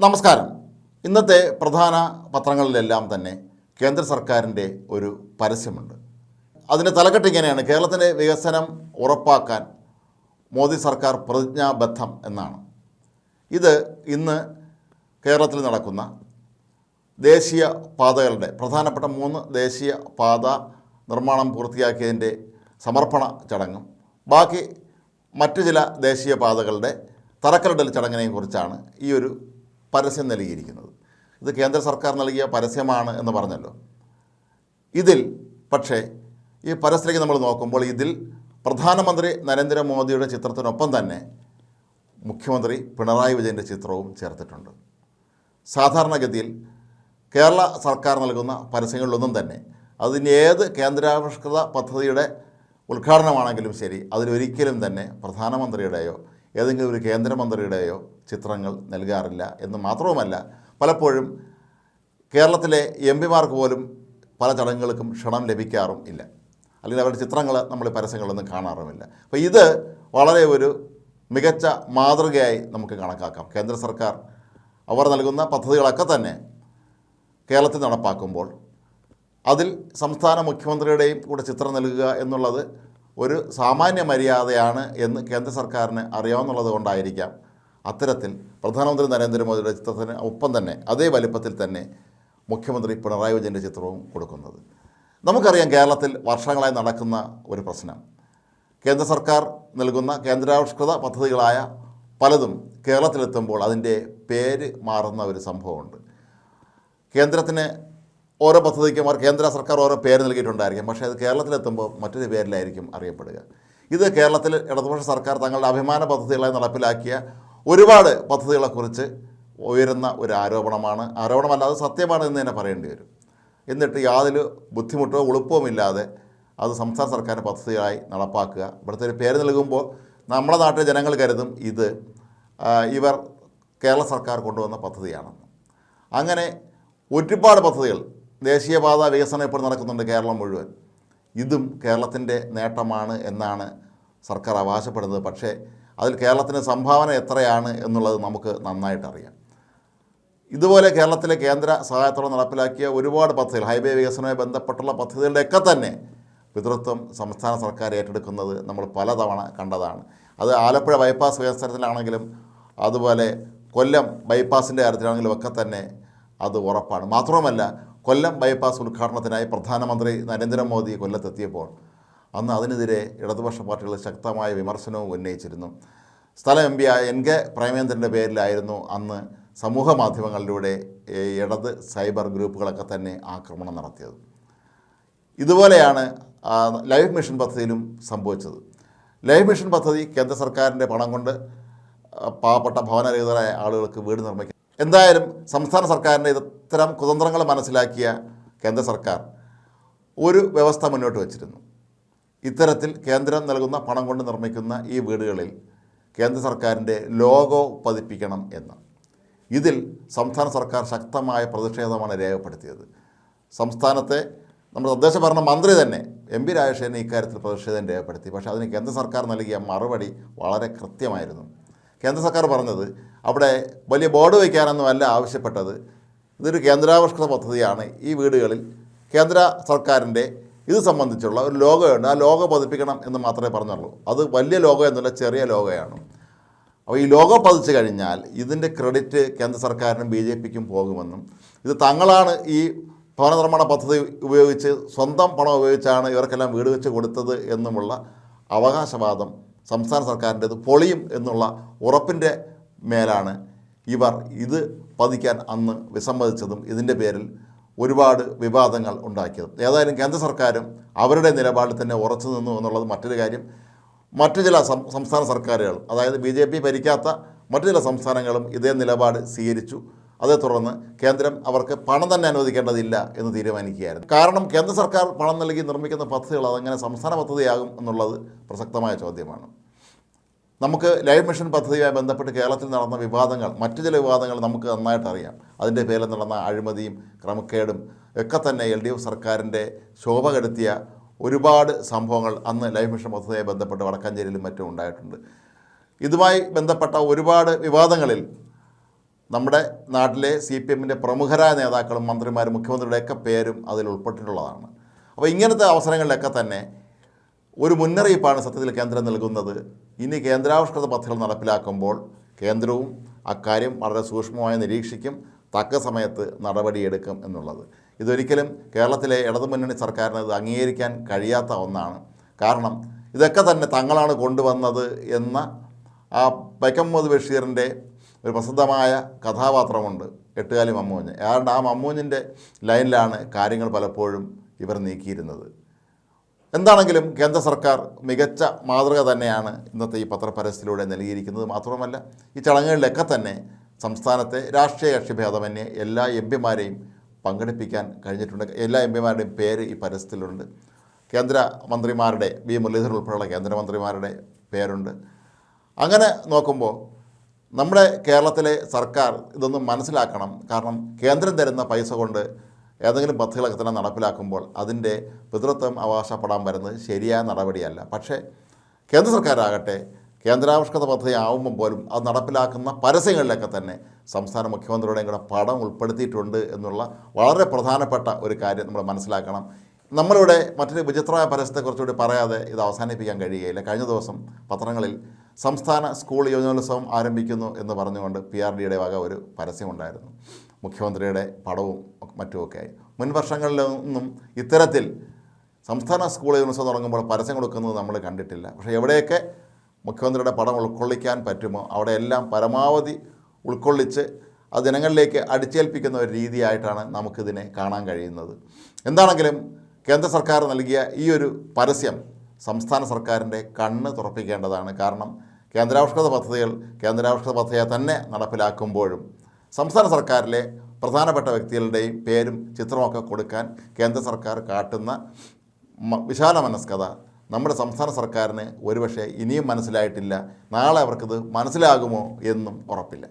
നമസ്കാരം. ഇന്നത്തെ പ്രധാന പത്രങ്ങളിലെല്ലാം തന്നെ കേന്ദ്ര സർക്കാരിന്റെ ഒരു പരസ്യമുണ്ട്. അതിന്റെ തലക്കെട്ട് ഇങ്ങനെയാണ്. കേരളത്തിന്റെ വികസനം ഉറപ്പാക്കാൻ മോദി സർക്കാർ പ്രതിജ്ഞാബദ്ധം എന്നാണ്. ഇത് ഇന്ന് കേരളത്തിൽ നടക്കുന്ന ദേശീയ പാതകളുടെ പ്രധാനപ്പെട്ട മൂന്ന് ദേശീയ പാത നിർമ്മാണം പൂർത്തിയാക്കിയതിന്റെ സമർപ്പണ ചടങ്ങും ബാക്കി മറ്റു ചില ദേശീയ പാതകളുടെ തറക്കല്ലിടൽ ചടങ്ങിനെയും കുറിച്ചാണ് ഈ ഒരു പരസ്യം നൽകിയിരിക്കുന്നത്. ഇത് കേന്ദ്ര സർക്കാർ നൽകിയ പരസ്യമാണ് എന്ന് പറഞ്ഞല്ലോ. ഇതിൽ പക്ഷേ ഈ പരസ്യത്തിലേക്ക് നമ്മൾ നോക്കുമ്പോൾ ഇതിൽ പ്രധാനമന്ത്രി നരേന്ദ്രമോദിയുടെ ചിത്രത്തിനൊപ്പം തന്നെ മുഖ്യമന്ത്രി പിണറായി വിജയന്റെ ചിത്രവും ചേർത്തിട്ടുണ്ട്. സാധാരണഗതിയിൽ കേരള സർക്കാർ നൽകുന്ന പരസ്യങ്ങളിലൊന്നും തന്നെ അതിന് ഏത് കേന്ദ്രാവിഷ്കൃത പദ്ധതിയുടെ ഉദ്ഘാടനമാണെങ്കിലും ശരി അതിലൊരിക്കലും തന്നെ പ്രധാനമന്ത്രിയുടെയോ ഏതെങ്കിലും ഒരു കേന്ദ്രമന്ത്രിയുടെയോ ചിത്രങ്ങൾ നൽകാറില്ല എന്ന് മാത്രവുമല്ല പലപ്പോഴും കേരളത്തിലെ എം പിമാർക്ക് പോലും പല ചടങ്ങുകൾക്കും ക്ഷണം ലഭിക്കാറും ഇല്ല. അല്ലെങ്കിൽ അവരുടെ ചിത്രങ്ങൾ നമ്മൾ പരസ്യങ്ങളൊന്നും കാണാറുമില്ല. അപ്പോൾ ഇത് വളരെ ഒരു മികച്ച മാതൃകയായി നമുക്ക് കണക്കാക്കാം. കേന്ദ്ര സർക്കാർ അവർ നൽകുന്ന പദ്ധതികളൊക്കെ തന്നെ കേരളത്തിൽ നടപ്പാക്കുമ്പോൾ അതിൽ സംസ്ഥാന മുഖ്യമന്ത്രിയുടെയും കൂടെ ചിത്രം നൽകുക എന്നുള്ളത് ഒരു സാമാന്യ മര്യാദയാണ് എന്ന് കേന്ദ്ര സർക്കാരിന് അറിയാവുന്നുള്ളത് കൊണ്ടായിരിക്കാം അത്തരത്തിൽ പ്രധാനമന്ത്രി നരേന്ദ്രമോദിയുടെ ചിത്രത്തിന് ഒപ്പം തന്നെ അതേ വലിപ്പത്തിൽ തന്നെ മുഖ്യമന്ത്രി പിണറായി വിജയന്റെ ചിത്രവും കൊടുക്കുന്നത്. നമുക്കറിയാം കേരളത്തിൽ വർഷങ്ങളായി നടക്കുന്ന ഒരു പ്രശ്നം. കേന്ദ്ര സർക്കാർ നൽകുന്ന കേന്ദ്രാവിഷ്കൃത പദ്ധതികളായ പലതും കേരളത്തിലെത്തുമ്പോൾ അതിന്റെ പേര് മാറുന്ന ഒരു സംഭവമുണ്ട്. കേന്ദ്രത്തിന് ഓരോ പദ്ധതിക്കും അവർ കേന്ദ്ര സർക്കാർ ഓരോ പേര് നൽകിയിട്ടുണ്ടായിരിക്കും. പക്ഷേ അത് കേരളത്തിലെത്തുമ്പോൾ മറ്റൊരു പേരിലായിരിക്കും അറിയപ്പെടുക. ഇത് കേരളത്തിൽ ഇടതുപക്ഷ സർക്കാർ തങ്ങളുടെ അഭിമാന പദ്ധതികളായി നടപ്പിലാക്കിയ ഒരുപാട് പദ്ധതികളെക്കുറിച്ച് ഉയരുന്ന ഒരു ആരോപണമാണ്. ആരോപണമല്ല അത് സത്യമാണ് എന്ന് തന്നെ പറയേണ്ടി വരും. എന്നിട്ട് യാതൊരു ബുദ്ധിമുട്ടോ ഉളുപ്പവും ഇല്ലാതെ അത് സംസ്ഥാന സർക്കാരിന്റെ പദ്ധതിയായി നടപ്പാക്കുക. ഇവിടുത്തെ ഒരു പേര് നൽകുമ്പോൾ നമ്മുടെ നാട്ടിലെ ജനങ്ങൾ കരുതും ഇത് ഇവർ കേരള സർക്കാർ കൊണ്ടുവന്ന പദ്ധതിയാണെന്ന്. അങ്ങനെ ഒരുപാട് പദ്ധതികൾ ദേശീയപാത വികസനം ഇപ്പോൾ നടക്കുന്നുണ്ട് കേരളം മുഴുവൻ. ഇതും കേരളത്തിന്റെ നേട്ടമാണ് എന്നാണ് സർക്കാർ അവകാശപ്പെടുന്നത്. പക്ഷേ അതിൽ കേരളത്തിന് സംഭാവന എത്രയാണ് എന്നുള്ളത് നമുക്ക് നന്നായിട്ടറിയാം ഇതുപോലെ കേരളത്തിലെ കേന്ദ്ര സഹായത്തോടെ നടപ്പിലാക്കിയ ഒരുപാട് പദ്ധതികൾ ഹൈവേ വികസനവുമായി ബന്ധപ്പെട്ടുള്ള പദ്ധതികളുടെയൊക്കെ തന്നെ പിതൃത്വം സംസ്ഥാന സർക്കാർ ഏറ്റെടുക്കുന്നത് നമ്മൾ പലതവണ കണ്ടതാണ്. അത് ആലപ്പുഴ ബൈപ്പാസ് വികസനത്തിലാണെങ്കിലും അതുപോലെ കൊല്ലം ബൈപ്പാസിന്റെ കാര്യത്തിലാണെങ്കിലും ഒക്കെ തന്നെ അത് ഉറപ്പാണ്. മാത്രവുമല്ല കൊല്ലം ബൈപ്പാസ് ഉദ്ഘാടനത്തിനായി പ്രധാനമന്ത്രി നരേന്ദ്രമോദി കൊല്ലത്തെത്തിയപ്പോൾ അന്ന് അതിനെതിരെ ഇടതുപക്ഷ പാർട്ടികൾ ശക്തമായ വിമർശനവും ഉന്നയിച്ചിരുന്നു. സ്ഥലം എം പി ആയ എൻ കെ പ്രേമേന്ദ്രന്റെ പേരിലായിരുന്നു അന്ന് സമൂഹ മാധ്യമങ്ങളിലൂടെ ഇടത് സൈബർ ഗ്രൂപ്പുകളൊക്കെ തന്നെ ആക്രമണം നടത്തിയത്. ഇതുപോലെയാണ് ലൈഫ് മിഷൻ പദ്ധതിയിലും സംഭവിച്ചത്. ലൈഫ് മിഷൻ പദ്ധതി കേന്ദ്ര സർക്കാരിന്റെ പണം കൊണ്ട് പാവപ്പെട്ട ഭവനരഹിതരായ ആളുകൾക്ക് വീട് നിർമ്മിക്കും എന്തായാലും സംസ്ഥാന സർക്കാരിന്റെ ഇത്തരം കുതന്ത്രങ്ങൾ മനസ്സിലാക്കിയ കേന്ദ്ര സർക്കാർ ഒരു വ്യവസ്ഥ മുന്നോട്ട് വച്ചിരുന്നു. ഇത്തരത്തിൽ കേന്ദ്രം നൽകുന്ന പണം കൊണ്ട് നിർമ്മിക്കുന്ന ഈ വീടുകളിൽ കേന്ദ്ര സർക്കാരിന്റെ ലോഗോ പതിപ്പിക്കണം എന്ന്. ഇതിൽ സംസ്ഥാന സർക്കാർ ശക്തമായ പ്രതിഷേധമാണ് രേഖപ്പെടുത്തിയത്. സംസ്ഥാനത്തെ നമ്മുടെ തദ്ദേശ ഭരണ മന്ത്രി തന്നെ എം പി രാജശേഖരൻ ഇക്കാര്യത്തിൽ പ്രതിഷേധം രേഖപ്പെടുത്തി. പക്ഷേ അതിന് കേന്ദ്ര സർക്കാർ നൽകിയ മറുപടി വളരെ കൃത്യമായിരുന്നു. കേന്ദ്ര സർക്കാർ പറഞ്ഞത് അവിടെ വലിയ ബോർഡ് വയ്ക്കാനൊന്നും അല്ല ആവശ്യപ്പെട്ടത്. ഇതൊരു കേന്ദ്രാവിഷ്കൃത പദ്ധതിയാണ് ഈ വീടുകളിൽ കേന്ദ്ര സർക്കാരിന്റെ ഇത് സംബന്ധിച്ചുള്ള ഒരു ലോഗോയുണ്ട് ആ ലോഗോ പതിപ്പിക്കണം എന്ന് മാത്രമേ പറഞ്ഞുള്ളൂ. അത് വലിയ ലോഗോ എന്നല്ല ചെറിയ ലോഗോയാണ് അപ്പോൾ ഈ ലോഗോ പതിച്ചു കഴിഞ്ഞാൽ ഇതിന്റെ ക്രെഡിറ്റ് കേന്ദ്ര സർക്കാരിനും ബി ജെ പിക്കും പോകുമെന്നും ഇത് തങ്ങളാണ് ഈ ഭവന നിർമ്മാണ പദ്ധതി ഉപയോഗിച്ച് സ്വന്തം പണം ഉപയോഗിച്ചാണ് ഇവർക്കെല്ലാം വീട് വെച്ച് കൊടുത്തത് എന്നുമുള്ള അവകാശവാദം സംസ്ഥാന സർക്കാരിന്റെത് പൊളിയും എന്നുള്ള ഉറപ്പിന്റെ മേലാണ് ഇവർ ഇത് പതിക്കാൻ അന്ന് വിസമ്മതിച്ചതും ഇതിന്റെ പേരിൽ ഒരുപാട് വിവാദങ്ങൾ ഉണ്ടാക്കിയതും. ഏതായാലും കേന്ദ്ര സർക്കാരും അവരുടെ നിലപാടിൽ തന്നെ ഉറച്ചു നിന്നു എന്നുള്ളത് മറ്റൊരു കാര്യം. മറ്റു ചില സംസ്ഥാന സർക്കാരുകൾ അതായത് ബി ജെ പി ഭരിക്കാത്ത മറ്റു ചില സംസ്ഥാനങ്ങളും ഇതേ നിലപാട് സ്വീകരിച്ചു. അതേ തുടർന്ന് കേന്ദ്രം അവർക്ക് പണം തന്നെ അനുവദിക്കേണ്ടതില്ല എന്ന് തീരുമാനിക്കുകയായിരുന്നു. കാരണം കേന്ദ്ര സർക്കാർ പണം നൽകി നിർമ്മിക്കുന്ന പദ്ധതികൾ അതങ്ങനെ സംസ്ഥാന പദ്ധതിയാകും എന്നുള്ളത് പ്രസക്തമായ ചോദ്യമാണ്. നമുക്ക് ലൈഫ് മിഷൻ പദ്ധതിയുമായി ബന്ധപ്പെട്ട് കേരളത്തിൽ നടന്ന വിവാദങ്ങൾ മറ്റു ചില വിവാദങ്ങൾ നമുക്ക് നന്നായിട്ട് അറിയാം. അതിന്റെ പേരിൽ നടന്ന അഴിമതിയും ക്രമക്കേടും ഒക്കെ തന്നെ എൽ ഡി എഫ് സർക്കാരിന്റെ ശോഭ കെടുത്തിയ ഒരുപാട് സംഭവങ്ങൾ അന്ന് ലൈഫ് മിഷൻ പദ്ധതിയുമായി ബന്ധപ്പെട്ട് വടക്കാഞ്ചേരിയിലും മറ്റും ഉണ്ടായിട്ടുണ്ട്. ഇതുമായി ബന്ധപ്പെട്ട ഒരുപാട് വിവാദങ്ങളിൽ നമ്മുടെ നാട്ടിലെ സി പി എമ്മിന്റെ പ്രമുഖരായ നേതാക്കളും മന്ത്രിമാരും മുഖ്യമന്ത്രിയുടെയൊക്കെ പേരും അതിൽ ഉൾപ്പെട്ടിട്ടുള്ളതാണ്. അപ്പോൾ ഇങ്ങനത്തെ അവസരങ്ങളിലൊക്കെ തന്നെ ഒരു മുന്നറിയിപ്പാണ് സത്യത്തിൽ കേന്ദ്രം നൽകുന്നത്. ഇനി കേന്ദ്രാവിഷ്കൃത പദ്ധതികൾ നടപ്പിലാക്കുമ്പോൾ കേന്ദ്രവും അക്കാര്യം വളരെ സൂക്ഷ്മമായി നിരീക്ഷിക്കും തക്ക സമയത്ത് നടപടിയെടുക്കും എന്നുള്ളത്. ഇതൊരിക്കലും കേരളത്തിലെ ഇടതുമുന്നണി സർക്കാരിന് ഇത് അംഗീകരിക്കാൻ കഴിയാത്ത ഒന്നാണ്. കാരണം ഇതൊക്കെ തന്നെ തങ്ങളാണ് കൊണ്ടുവന്നത് എന്ന ആ ബൈക്കം മുഹമ്മദ് ബഷീറിന്റെ ഒരു പ്രസിദ്ധമായ കഥാപാത്രമുണ്ട് എട്ടുകാലി മമ്മൂഞ്ഞ്. ഏതാണ്ട് ആ മമ്മൂഞ്ഞിന്റെ ലൈനിലാണ് കാര്യങ്ങൾ പലപ്പോഴും ഇവർ നീക്കിയിരുന്നത്. എന്താണെങ്കിലും കേന്ദ്ര സർക്കാർ മികച്ച മാതൃക തന്നെയാണ് ഇന്നത്തെ ഈ പത്രപരസ്യത്തിലൂടെ നൽകിയിരിക്കുന്നത്. മാത്രമല്ല ഈ ചടങ്ങുകളിലൊക്കെ തന്നെ സംസ്ഥാനത്തെ രാഷ്ട്രീയ കക്ഷി ഭേദമന്യേ എല്ലാ എം പിമാരെയും പങ്കെടുപ്പിക്കാൻ കഴിഞ്ഞിട്ടുണ്ട്. എല്ലാ എം പിമാരുടെയും പേര് ഈ പരസ്യത്തിലുണ്ട്. കേന്ദ്ര മന്ത്രിമാരുടെ വി. മുരളീധരൻ ഉൾപ്പെടെയുള്ള കേന്ദ്രമന്ത്രിമാരുടെ പേരുണ്ട്. അങ്ങനെ നോക്കുമ്പോൾ നമ്മുടെ കേരളത്തിലെ സർക്കാർ ഇതൊന്നും മനസ്സിലാക്കണം. കാരണം കേന്ദ്രം തരുന്ന പൈസ കൊണ്ട് ഏതെങ്കിലും പദ്ധതികളൊക്കെ തന്നെ നടപ്പിലാക്കുമ്പോൾ അതിന്റെ പിതൃത്വം അവകാശപ്പെടാൻ വരുന്നത് ശരിയായ നടപടിയല്ല. പക്ഷേ കേന്ദ്ര സർക്കാരാകട്ടെ കേന്ദ്രാവിഷ്കൃത പദ്ധതി ആവുമ്പോൾ പോലും അത് നടപ്പിലാക്കുന്ന പരസ്യങ്ങളിലൊക്കെ തന്നെ സംസ്ഥാന മുഖ്യമന്ത്രിയുടെയും കൂടെ പടം ഉൾപ്പെടുത്തിയിട്ടുണ്ട് എന്നുള്ള വളരെ പ്രധാനപ്പെട്ട ഒരു കാര്യം നമ്മൾ മനസ്സിലാക്കണം. നമ്മളിവിടെ മറ്റൊരു വിചിത്രമായ പരസ്യത്തെക്കുറിച്ചുകൂടി പറയാതെ ഇത് അവസാനിപ്പിക്കാൻ കഴിയുകയില്ല. കഴിഞ്ഞ ദിവസം പത്രങ്ങളിൽ സംസ്ഥാന സ്കൂൾ യുവജനോത്സവം ആരംഭിക്കുന്നു എന്ന് പറഞ്ഞുകൊണ്ട് പി ആർ ഡിയുടെ വക ഒരു പരസ്യമുണ്ടായിരുന്നു. മുഖ്യമന്ത്രിയുടെ പടവും മറ്റുമൊക്കെ ആയി. മുൻ വർഷങ്ങളിലൊന്നും ഇത്തരത്തിൽ സംസ്ഥാന സ്കൂൾ യൂണിവേഴ്സിറ്റി തുടങ്ങുമ്പോൾ പരസ്യം കൊടുക്കുന്നത് നമ്മൾ കണ്ടിട്ടില്ല. പക്ഷേ എവിടെയൊക്കെ മുഖ്യമന്ത്രിയുടെ പടം ഉൾക്കൊള്ളിക്കാൻ പറ്റുമോ അവിടെയെല്ലാം പരമാവധി ഉൾക്കൊള്ളിച്ച് അത് ജനങ്ങളിലേക്ക് അടിച്ചേൽപ്പിക്കുന്ന ഒരു രീതിയായിട്ടാണ് നമുക്കിതിനെ കാണാൻ കഴിയുന്നത്. എന്താണെങ്കിലും കേന്ദ്ര സർക്കാർ നൽകിയ ഈ ഒരു പരസ്യം സംസ്ഥാന സർക്കാരിന്റെ കണ്ണ് തുറപ്പിക്കേണ്ടതാണ്. കാരണം കേന്ദ്രാവിഷ്കൃത പദ്ധതികൾ കേന്ദ്രാവിഷ്കൃത പദ്ധതിയെ തന്നെ നടപ്പിലാക്കുമ്പോഴും സംസ്ഥാന സർക്കാരിലെ പ്രധാനപ്പെട്ട വ്യക്തികളുടെയും പേരും ചിത്രമൊക്കെ കൊടുക്കാൻ കേന്ദ്ര സർക്കാർ കാട്ടുന്ന വിശാല മനസ്കത നമ്മുടെ സംസ്ഥാന സർക്കാരിന് ഒരുപക്ഷെ ഇനിയും മനസ്സിലായിട്ടില്ല. നാളെ അവർക്കത് മനസ്സിലാകുമോ എന്നും ഉറപ്പില്ല.